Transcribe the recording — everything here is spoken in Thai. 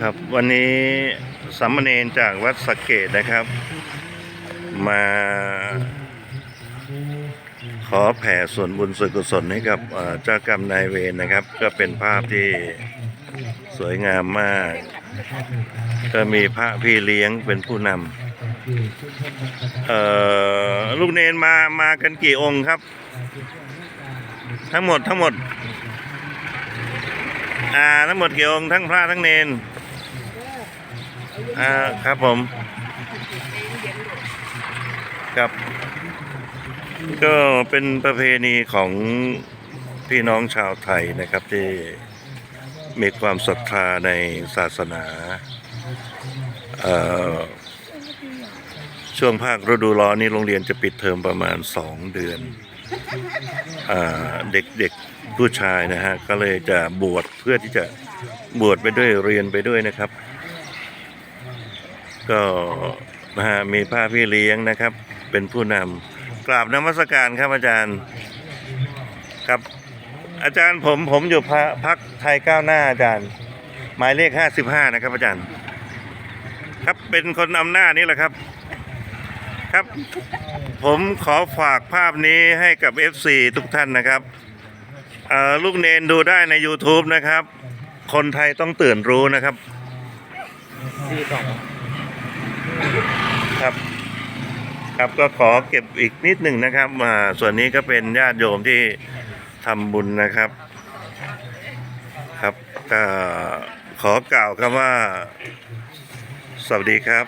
ครับวันนี้สามเณรจากวัดสเกดนะครับ มาขอแผ่ส่วนบุญส่วนกุศลให้กับเอ่อเจ้ากรรมนายเวรนะครับ ก็เป็นภาพที่สวยงามมาก ก็มีพระพี่เลี้ยงเป็นผู้นำเอ่อลูกเนนมามากันกี่องค์ครับ ทั้งหมดทั้งหมด อ่าทั้งหมดกี่องค์ทั้งพระทั้งเนน อ่าครับผมครับก็เป็นประเพณีของพี่น้องชาวไทยนะครับที่มีความศรัทธาในศาสนา ช่วงภาคฤดูร้อนนี้โรงเรียนจะปิดเทอมประมาณสองเดือนอเด็กๆผู้ชายนะฮะก็เลยจะบวชเพื่อที่จะบวชไปด้วยเรียนไปด้วยนะครับ ก็นะฮะมีพระพี่เลี้ยงนะครับ เป็นผู้นำกราบนมัสการครับอาจารย์ครับ อาจารย์ผมผมอยู่พระพักไทยก้าวหน้าอาจารย์ หมายเลขห้าสิบห้านะครับ อาจารย์ ครับเป็นคนนำหน้านี่แหละครับ ครับ ผมขอฝากภาพนี้ให้กับ FC ทุกท่านนะครับเออลูกเนนดูได้ใน YouTube นะครับ คนไทยต้องตื่นรู้นะครับ ครับ ครับก็ขอเก็บอีกนิดหนึ่งนะครับมาส่วนนี้ก็เป็นญาติโยมที่ทำบุญนะครับ ครับก็ขอกล่าวคำว่า สวัสดีครับ